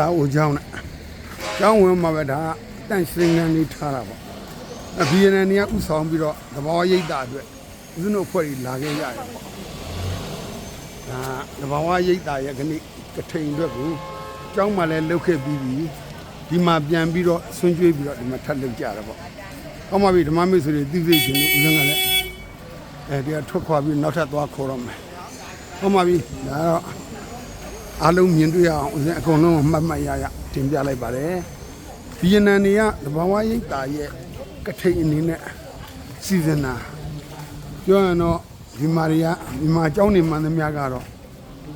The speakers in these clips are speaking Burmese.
လာဦးကျောင်းနဲ့ကျောင်းဝင်မှာပဲဒါတန့်စင်ကန်လေးထားတာပေါ့အဗီယနန်တွေကဥဆောင်ပြီးတော့သဘောရိပ်တာအတွက်ဦးဇင်းတို့အဖွဲ့ကြီးလာခဲ့ရတယ်ပေါ့ဒါသဘောရိပ်တာရဲ့ခဏိကထိန်အတွက်ကိုကျောင်းမှာလည်းလှုပ်ခဲ့ပြီးပြီဒီမှာပြန်ပြီးတော့ဆွန့်ကျွေးပြီးတော့ဒီမှာထပ်လှုပ်ကြတာပေါ့ဟောမှာပြီဓမ္မမိတ်ဆွေတွေသိသိချင်းလို့ဦးဇင်းကလည်းအဲဒီကထွက်ခွာပြီးနောက်ထပ်သွားခေါ်တော့မယ်ဟောမှာပြီဒါတော့ အားလုံးမြင်တွေ့ရအောင်ဦးဇင်းအကုန်လုံးမှတ်မှတ်ရရတင်ပြလိုက်ပါတယ်ဗီယက်နမ်တွေကသဘာဝရိပ်သာရဲ့ကထိန်အနေနဲ့စီစဉ်တာပြောရရင်တော့ဒီမာရီယာဒီမာအကြောင်းနေမှန်သမျှကတော့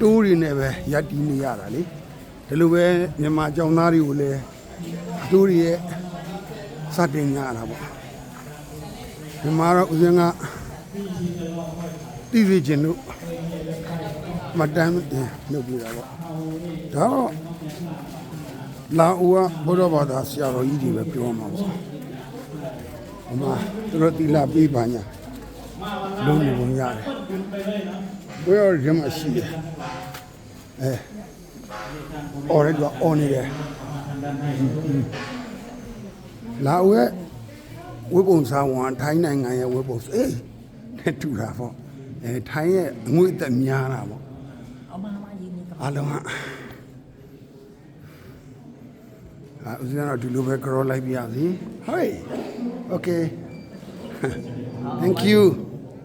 တိုးတွေနဲ့ပဲရပ်တည်နေရတာလေဒီလိုပဲမြန်မာအကြောင်းသားတွေကိုလည်းတိုးတွေရဲ့စတင်ကြရတာပေါ့မြန်မာတော့ဦးဇင်းကတည်စီခြင်းတို့ မတမ်းတင်လုပ်ပြတာပေါ့ဒါတော့လာဦးကဘုရားဘာသာဆရာတော်ကြီးတွေပဲပြောမှာပေါ့အမသူတို့တိလာပေးပါညာလုံးနေပုံရတယ်ဘယ်ရောရမရှိတယ်အဲအော်ရတော့အော်နေတယ်လာဦးရဲ့ဝိပုံစာဝန်ထိုင်းနိုင်ငံရဲ့ဝိပုံအေးနဲ့တူတာပေါ့အဲထိုင်းရဲ့အငွေ့အသက်များတာပေါ့ အားလုံးဟာဦးဇင်းတော့ဒီလိုပဲကြောလိုက်ပြရစီဟေး okay thank you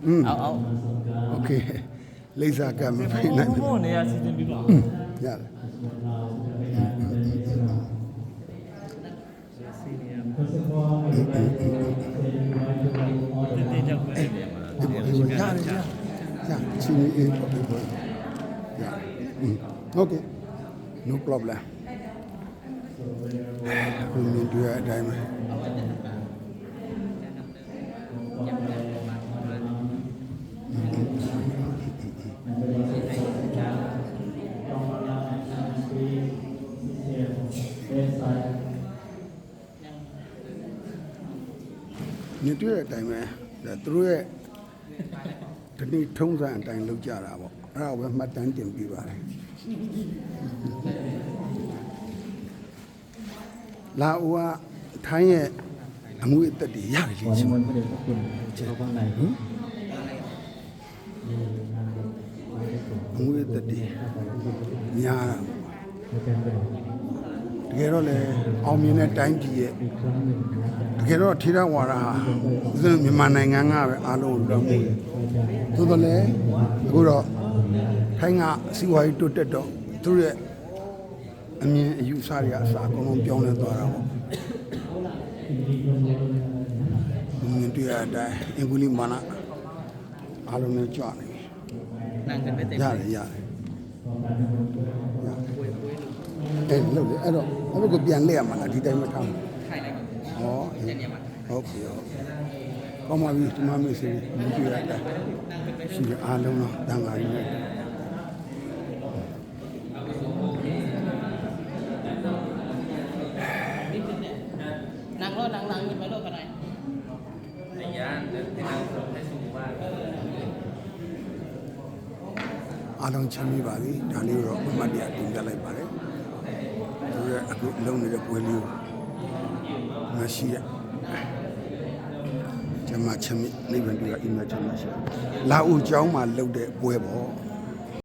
อืมအောက်အောက် okay လိမ့်စာကမဖိနိုင်ဘူးဘုံနေရာစီစဉ်ပြီးပါရတယ်တင်တဲ့ကြောက်ပဲရတယ်ရတယ်ရတယ်ချင်းအေးပါပဲ อืม Okay no problem ဘယ်လိုတွေ့ရအတိုင်းပဲမြင်တွေ့တဲ့အတိုင်းပဲဒါသူတို့ရဲ့ဒီနေ့ထုံးစံ အဲ့ဒါပဲမှတ်တမ်းတင်ပြပါတယ်လာအိုကထိုင်းရဲ့အမှုအသက်တွေရတယ်လေကျွန်တော်ပါနိုင်ဘူးအမှုအသက်တွေများတကယ်တော့လေအောင်မြင်တဲ့တိုင်းပြည်ရဲ့တကယ်တော့ထေရဝါဒဟာဥစဉ်မြန်မာနိုင်ငံကပဲအားလုံးလွှမ်းမိုးတယ်သို့တော်လည်းအခုတော့ ထိုင်းကစီးပွားရေးတိုးတက်တော့သူတို့ရဲ့အမြင်အယူအဆတွေကအစအကုန်လုံးပြောင်းလဲသွားတာပေါ့။မြင်တွေ့ရတဲ့အင်္ဂုလိမာနအားလုံးနဲ့ကြွနေတယ်။နိုင်ငံပဲတည်ရတယ်ရတယ်။အဲ့လို့လေအဲ့တော့အဲ့ဘက်ကိုပြန်လဲရမှာလားဒီတိုင်းမထားဘူး။ထိုင်လိုက်ပါ။ဟောညနေမှာ ဟုတ်ပြီဟုတ်ကောင်းပါပြီဒီမှာမေ့စီမြင်တွေ့ရတာရှိတယ်အားလုံးတော့တန်ခါရင်းနဲ့ นั่งรถนั่งนั่งยืนไปรถกันไหน အားလုံးချမ်းမြေပါပြီဒါလေးကိုတော့အမှတ်တရတင်ပြလိုက်ပါတယ်သူရဲ့အခုလုံးနေတဲ့ပွဲလေးကိုမရှိရ ကျမချမ်းမြေနိဗ္ဗာန်တွေ့ရအိမ်မချမ်းမရှိလာဦးကျောင်းမှာလှုပ်တဲ့ပွဲပေါ့